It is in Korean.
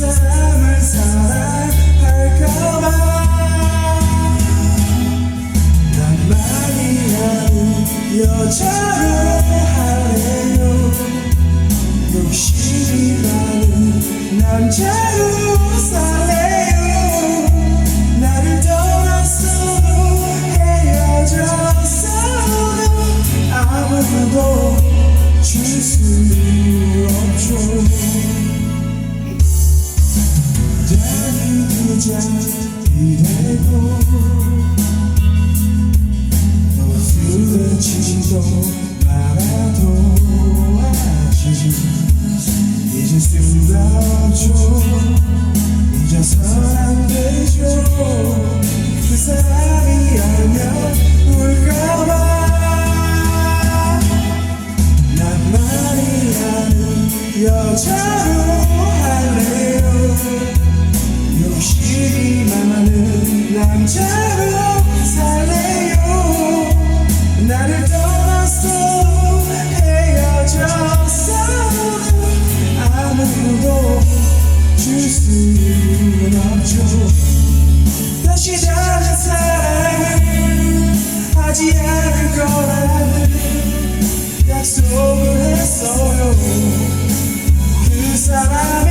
사람을 사랑할까봐. 난 많이 아는 여자로 할래요. 욕심이 많은 남자로 살래요. 나를 떠났어도 헤어졌어도 아무도 줄 수 없죠 자기 두자 이래도 너 쓰러지지도 말아도 하지 잊을 수가 없죠 사랑을 하지 않을 거라는 약속을 했어요. 그 사람